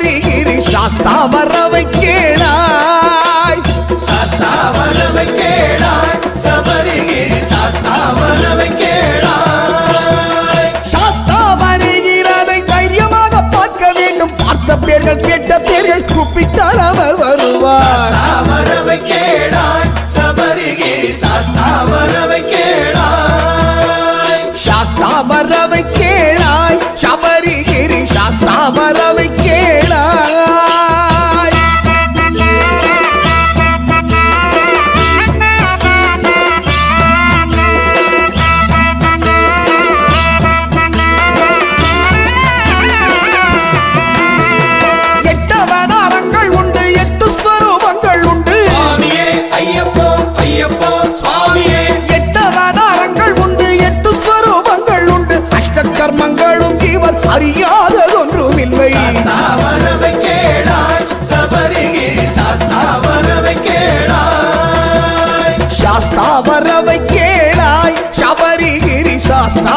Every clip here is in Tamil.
சபரிகிரி சாஸ்தா வரவை கேளாய். சாஸ்தாவரவை கேளாய் சபரிகிரி சாஸ்தாவரவை கேளாய். சாஸ்தா வருகிறதை தைரியமாக பார்க்க வேண்டும். பார்த்த பேர்கள் கேட்ட பேர்கள் கூப்பிட்டால் அவர் வருவார். சாஸ்தாவரவை கேளாய் சபரிகிரி சாஸ்தாவரவை கேளாய். சாஸ்தா வரவை கேளாய். எட்டு அவதாரங்கள் உண்டு எட்டு ஸ்வரூபங்கள் உண்டு. அஷ்ட கர்மங்களும் இவர் கேளாய் சபரிகிரி சாஸ்தாவரவை கேளாய். சாஸ்தா வரவை கேளாய் சபரிகிரி சாஸ்தா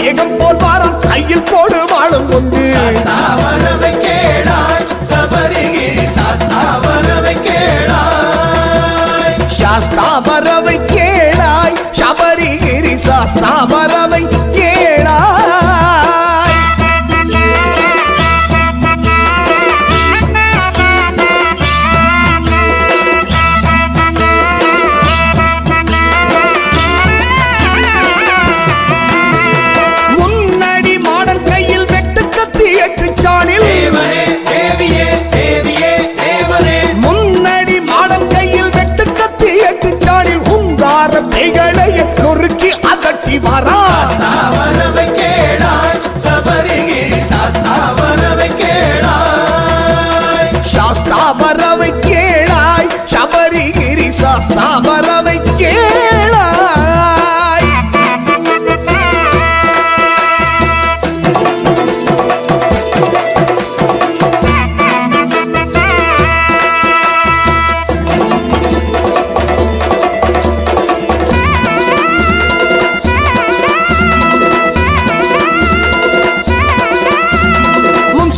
மேகம் போல் வாரம் கையில் போடு வாழும் கேளாய். சாஸ்தா வரவை கேளாய். சபரிகிரி சாஸ்தா வரவை வரா சாஸ்தாவரவை கேளாய். சபரிகிரி சாஸ்தாவரவை கேளாய். சாஸ்தா வரவை கேளாய். சபரிகிரி சாஸ்தா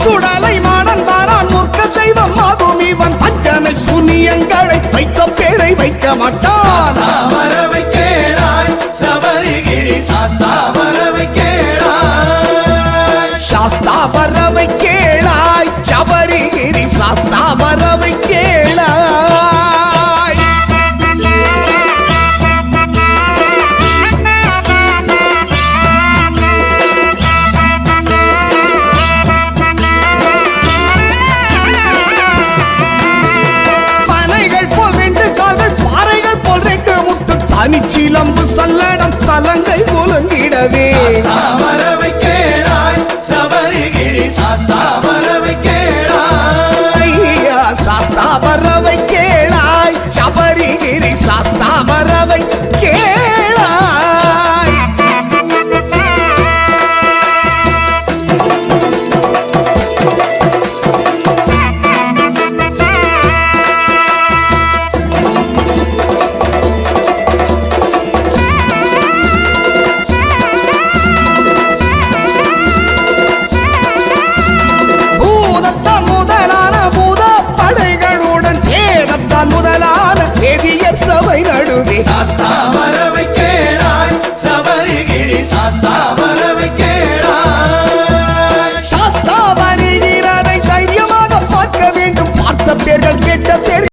சுடலை மாடன் வாரான் முற்க தெய்வம். ஆகும் இவன் பஞ்சனை சுனியங்களை வைத்த பேரை வைக்க மாட்டான். சாஸ்தாவரவை கேளாய் சபரிகிரி சாஸ்தாவரவை கேளாய். சாஸ்தா தனிச்சிலம்பு சல்லடம் சலங்கை ஒலுங்கிடவே முதலான எதியர் சபை நடுவே. சாஸ்தா சாஸ்தாவரவை